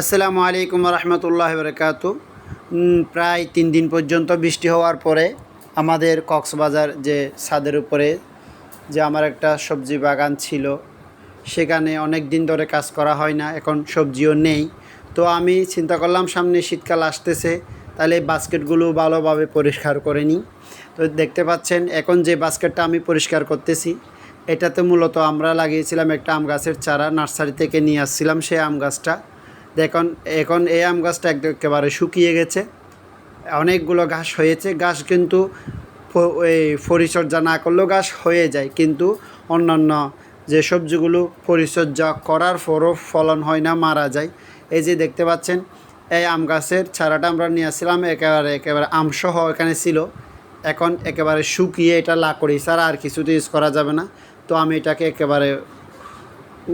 আসসালামু আলাইকুম রহমতুল্লাহ বরকাত প্রায় তিন দিন পর্যন্ত বৃষ্টি হওয়ার পরে আমাদের কক্সবাজার যে ছাদের উপরে যে আমার একটা সবজি বাগান ছিল, সেখানে অনেক দিন ধরে কাজ করা হয় না, এখন সবজিও নেই। তো আমি চিন্তা করলাম সামনে শীতকাল আসতেছে, তাহলে বাস্কেটগুলো ভালোভাবে পরিষ্কার করে নিই। তো দেখতে পাচ্ছেন, এখন যে বাস্কেটটা আমি পরিষ্কার করতেছি, এটাতে মূলত আমরা লাগিয়েছিলাম একটা আম গাছের চারা, নার্সারি থেকে নিয়ে আসছিলাম সেই আম গাছটা। দেখুন, এখন এই আম গাছটা একেবারে শুকিয়ে গেছে। অনেকগুলো ঘাস হয়েছে। ঘাস কিন্তু এই পরিচর্যা না করলেও ঘাস হয়ে যায়। কিন্তু অন্যান্য যে সবজিগুলো পরিচর্যা করার পরও ফলন হয় না, মারা যায়। এই যে দেখতে পাচ্ছেন, এই আম গাছের চারাটা আমরা নিয়ে আসছিলাম। একেবারে একেবারে আমসহ এখানে ছিল। এখন একেবারে শুকিয়ে এটা লাকড়ি ছাড়া আর কিছুতে ইউজ করা যাবে না। তো আমি এটাকে একেবারে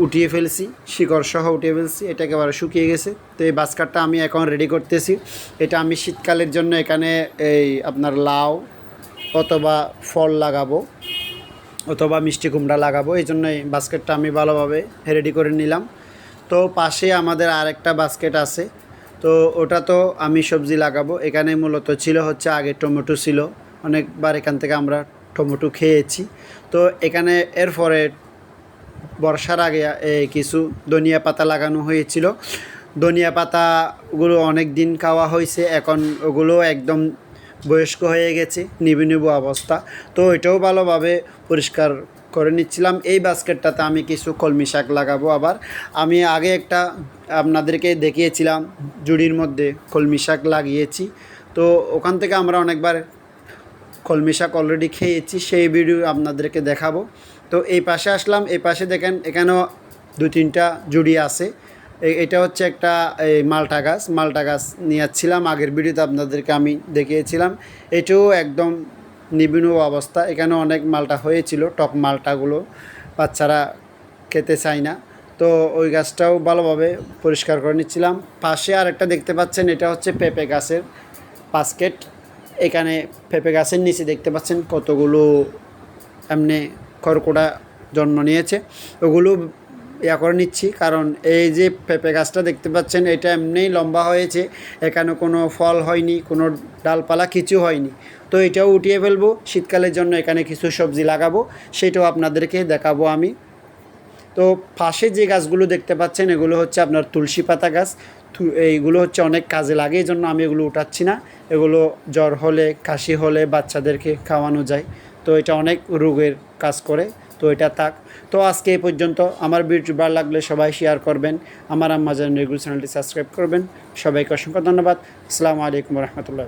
উঠিয়ে ফেলছি শিকড় সহ উঠিয়ে ফেলছি এটা একেবারে শুকিয়ে গেছে। তো এই বাস্কারটা আমি এখন রেডি করতেছি। এটা আমি শীতকালের জন্য এখানে এই আপনার লাউ অথবা ফল লাগাবো অথবা মিষ্টি কুমড়া লাগাবো। এই জন্য এই বাস্কেটটা আমি ভালোভাবে রেডি করে নিলাম। তো পাশে আমাদের আরেকটা বাস্কেট আছে। তো ওটা তো আমি সবজি লাগাবো। এখানে মূলত ছিল হচ্ছে আগে টমেটো ছিল। অনেকবার এখান থেকে আমরা টমেটো খেয়েছি। তো এখানে এরপরে বর্ষার আগে কিছু ধনিয়া পাতা লাগানো হয়েছিল। ধনিয়া পাতাগুলো অনেক দিন খাওয়া হয়েছে, এখন ওগুলো একদম বয়স্ক হয়ে গেছে, নিবু নিবু অবস্থা। তো এটাও ভালোভাবে পরিষ্কার করে নিচ্ছিলাম। এই বাস্কেটটাতে আমি কিছু কলমি শাক লাগাবো আবার। আমি আগে একটা আপনাদেরকে দেখিয়েছিলাম, জুড়ির মধ্যে কলমি শাক লাগিয়েছি। তো ওখান থেকে আমরা অনেকবার কলমি শাক অলরেডি খেয়েছি, সেই ভিডিও আপনাদেরকে দেখাবো। তো এই পাশে আসলাম, এই পাশে দেখেন, এখানেও দু তিনটা জুড়ি আছে। এটা হচ্ছে একটা এই মালটা গাছ। মালটা গাছ নিয়ে যাচ্ছিলাম আগের ভিডিওতে আপনাদেরকে আমি দেখিয়েছিলাম। এটাও একদম নিবিড় অবস্থা। এখানে অনেক মালটা হয়েছিল, টক মালটাগুলো বাচ্চারা খেতে চায় না। তো ওই গাছটাও ভালোভাবে পরিষ্কার করে নিচ্ছিলাম। পাশে আর একটা দেখতে পাচ্ছেন, এটা হচ্ছে পেঁপে গাছের বাস্কেট এখানে পেঁপে গাছের নিচে দেখতে পাচ্ছেন কতগুলো এমনি খড়কোড়া জন্ম নিয়েছে। ওগুলো ইয়া করে নিচ্ছি, কারণ এই যে পেঁপে গাছটা দেখতে পাচ্ছেন, এটা এমনিই লম্বা হয়েছে, এখানে কোনো ফল হয়নি, কোনো ডালপালা কিছু হয়নি। তো এটাও উঠিয়ে ফেলব, শীতকালের জন্য এখানে কিছু সবজি লাগাবো, সেটাও আপনাদেরকে দেখাবো আমি। তো পাশে যে গাছগুলো দেখতে পাচ্ছেন, এগুলো হচ্ছে আপনার তুলসী পাতা গাছ। এইগুলো হচ্ছে অনেক কাজে লাগে এই জন্য আমি এগুলো উঠাচ্ছি না। এগুলো জ্বর হলে, কাশি হলে বাচ্চাদেরকে খাওয়ানো যায়। তো এটা অনেক রোগের কাজ করে, তো এটা থাক। তো আজকে এই পর্যন্ত আমার ভিডিও ভালো লাগলে সবাই শেয়ার করবেন, আমার আম্মাজান রেগুলার চ্যানেলটি সাবস্ক্রাইব করবেন। সবাইকে অসংখ্য ধন্যবাদ। আসসালামু আলাইকুম রহমতুল্লাহ।